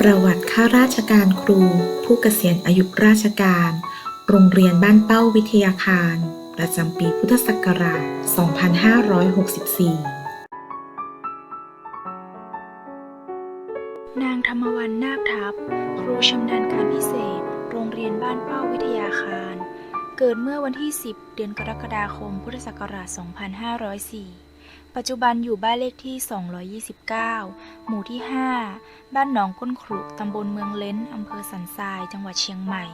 ประวัติข้าราชการครู ผู้เกษียณอายุราชการ โรงเรียนบ้านเป้าวิทยาคาร ประจำปีพุทธศักราช 2564นางธรรมวันนาคทัพ ครูชำนาญการพิเศษ โรงเรียนบ้านเป้าวิทยาคาร เกิดเมื่อวันที่ 10 เดือนกรกฎาคม พุทธศักราช 2504 ปัจจุบันอยู่บ้านเลขที่ 229 หมู่ที่ 5 บ้านหนองก้นขรุตำบลเมืองเล้นอำเภอสันทราย จังหวัดเชียงใหม่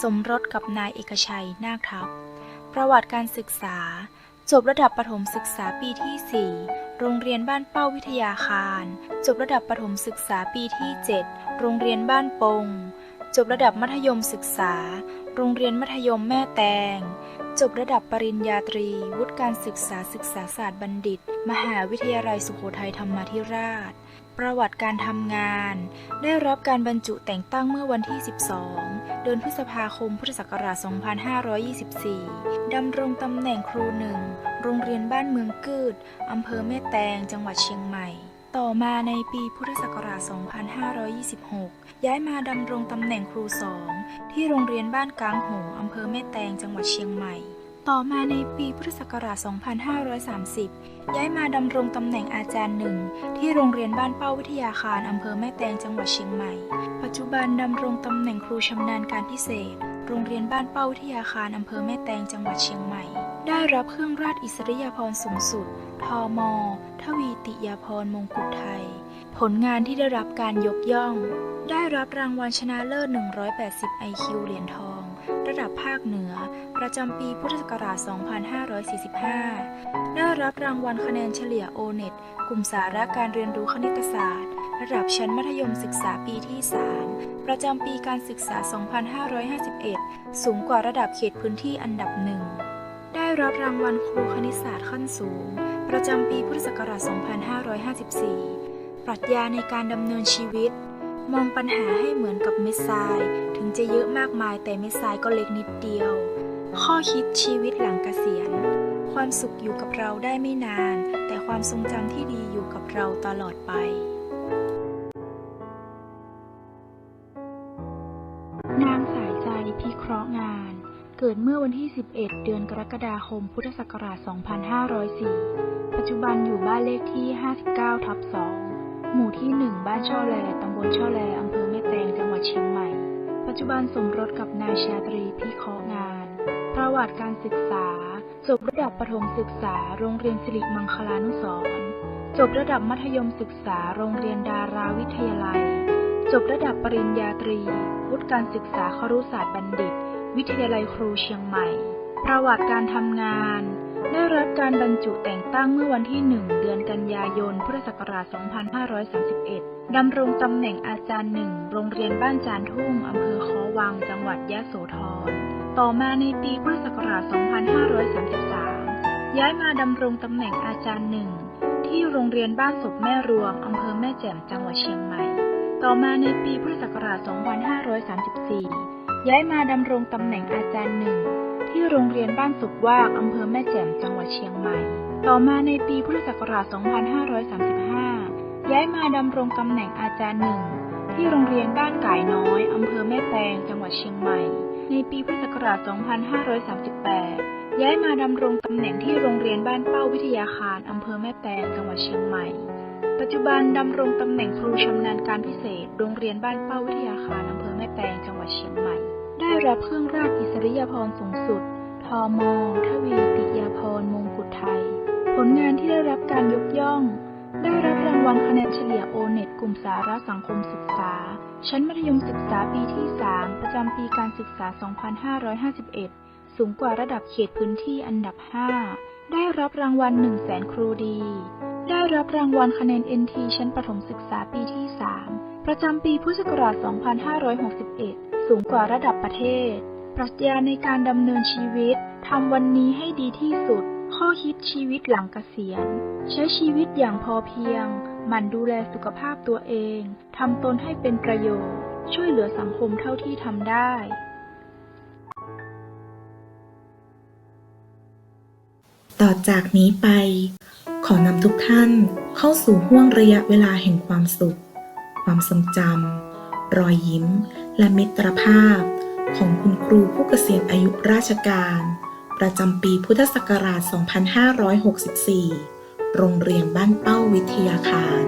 สมรสกับนายเอกชัย นาคทัพประวัติการศึกษา จบระดับประถมศึกษาปีที่ 4 โรงเรียนบ้านเป้าวิทยาคาร จบระดับประถมศึกษาปีที่ 7 โรงเรียนบ้านปง จบระดับมัธยมศึกษา โรงเรียนมัธยมแม่แตง จบระดับปริญญาตรี วุฒิการศึกษาศึกษาศาสตร์บัณฑิต มหาวิทยาลัยสุโขทัยธรรมาธิราช ประวัติการทำงาน ได้รับการบรรจุแต่งตั้งเมื่อวันที่ 12 เดือนพฤษภาคม พุทธศักราช 2524 ดำรงตำแหน่งครูหนึ่ง โรงเรียนบ้านเมืองกืดอำเภอแม่แตง จังหวัดเชียงใหม่ ต่อมาในปีพุทธศักราช 2526 ย้ายมาดำรงตำแหน่งครูสองที่โรงเรียนบ้านกลางหงอำเภอแม่แตง จังหวัดเชียงใหม่ ต่อมาในปีพุทธศักราช 2530 ย้ายมาดำรงตำแหน่งอาจารย์หนึ่ง ที่โรงเรียนบ้านเป้าวิทยาคารอำเภอแม่แตงจังหวัดเชียงใหม่ ปัจจุบันดำรงตำแหน่งครูชำนาญการพิเศษ โรงเรียนบ้านเป้าวิทยาคารอำเภอแม่แตงจังหวัดเชียงใหม่ ได้รับเครื่องราชอิสริยาภรณ์สูงสุด ทม ทวีติยาภรณ์มงกุฎไทย ผลงานที่ได้รับการยกย่อง ได้รับรางวัลชนะเลิศ 180 IQ เหรียญทอง ระดับภาคเหนือ ประจำปีพุทธศักราช 2545 ได้รับรางวัลคะแนนเฉลี่ย O-NET กลุ่มสาระการเรียนรู้คณิตศาสตร์ ระดับชั้นมัธยมศึกษาปีที่ 3 ประจำปีการศึกษา 2551 สูงกว่าระดับเขตพื้นที่อันดับหนึ่ง ได้รับรางวัลครูคณิตศาสตร์ขั้นสูง ประจำปีพุทธศักราช 2554 ปรัชญาในการดำเนินชีวิต มองปัญหาให้เหมือนกับเม็ดทราย งจะเยอะมากมายแต่เม็ดทรายก็เล็กนิดเดียว ข้อคิดชีวิตหลังเกษียณ ความสุขอยู่กับเราได้ไม่นาน แต่ความทรงจำที่ดีอยู่กับเราตลอดไปนางสายใจพิเคราะห์งาน เกิดเมื่อวันที่ 11 เดือนกรกฎาคม พุทธศักราช 2504 ปัจจุบันอยู่บ้านเลขที่ 59 ทับ 2 หมู่ที่ 1 บ้านช่อแล ตำบลช่อแล อำเภอแม่แตง จังหวัดเชียงใหม่ จจุบันสมรสกับนายชาตรีพิเคราะห์งาน ประวัติการศึกษา จบระดับประถมศึกษา โรงเรียนสิริมังคลานุสร์จบระดับมัธยมศึกษา โรงเรียนดาราวิทยาลัย จบระดับปริญญาตรี วุฒิการศึกษาครุศาสตร์บัณฑิต วิทยาลัยครูเชียงใหม่ ประวัติการทำงาน ได้รับการบรรจุแต่งตั้งเมื่อวันที่ 1 เดือนกันยายน พุทธศักราช 2531 ดำรงตำแหน่งอาจารย์หนึ่ง โรงเรียนบ้านจานทุ่งอำเภอคอวัง จังหวัดยะโสธร ต่อมาในปีพุทธศักราช 2533 ย้ายมาดำรงตำแหน่งอาจารย์หนึ่ง ที่โรงเรียนบ้านศพแม่รวง อำเภอแม่แจ่ม จังหวัดเชียงใหม่ ต่อมาในปีพุทธศักราช 2534 ย้ายมาดำรงตำแหน่งอาจารย์หนึ่ง ที่โรงเรียนบ้านสุกวากอำเภอแม่แจ่ม จังหวัดเชียงใหม่ ต่อมาในปีพุทธศักราช 2535 ย้ายมาดำรงตำแหน่งอาจารย์หนึ่ง ที่โรงเรียนบ้านก่ายน้อย อำเภอแม่แตง จังหวัดเชียงใหม่ ในปีพุทธศักราช 2538 ย้ายมาดำรงตำแหน่งที่โรงเรียนบ้านเป้าวิทยาคาร อำเภอแม่แตง จังหวัดเชียงใหม่ ปัจจุบันดำรงตำแหน่งครูชำนาญการพิเศษ โรงเรียนบ้านเป้าวิทยาคาร อำเภอแม่แตง จังหวัดเชียงใหม่ ได้รับเครื่องราชอิสริยาภรณ์สูงสุด ทม ทวีติยาภรณ์มงกุฎไทย ผลงานที่ได้รับการยกย่อง แนนเฉลี่ย O-NET กลุ่มสาระสังคมศึกษา ชั้นมัธยมศึกษาปีที่ 3 ประจำปีการศึกษา 2551 สูงกว่าระดับเขตพื้นที่อันดับ 5 ได้รับรางวัล 1 0 0 0 0แสนครูดี ได้รับรางวัลคะแนน NT ชั้นประถมศึกษาปีที่ 3 ประจำปีพุทธศักราช 2561 สูงกว่าระดับประเทศ ปรัชญาในการดำเนินชีวิต ทำวันนี้ให้ดีที่สุด ข้อคิดชีวิตหลังเกษียณ ใช้ชีวิตอย่างพอเพียง มันดูแลสุขภาพตัวเอง ทำตนให้เป็นประโยชน์ ช่วยเหลือสังคมเท่าที่ทำได้ ต่อจากนี้ไป ขอนำทุกท่านเข้าสู่ห้วงระยะเวลาแห่งความสุข ความทรงจำรอยยิ้ม และมิตรภาพ ของคุณครูผู้เกษียณอายุราชการ ประจำปีพุทธศักราช 2564 โรงเรียนบ้านเป้าวิทยาคาร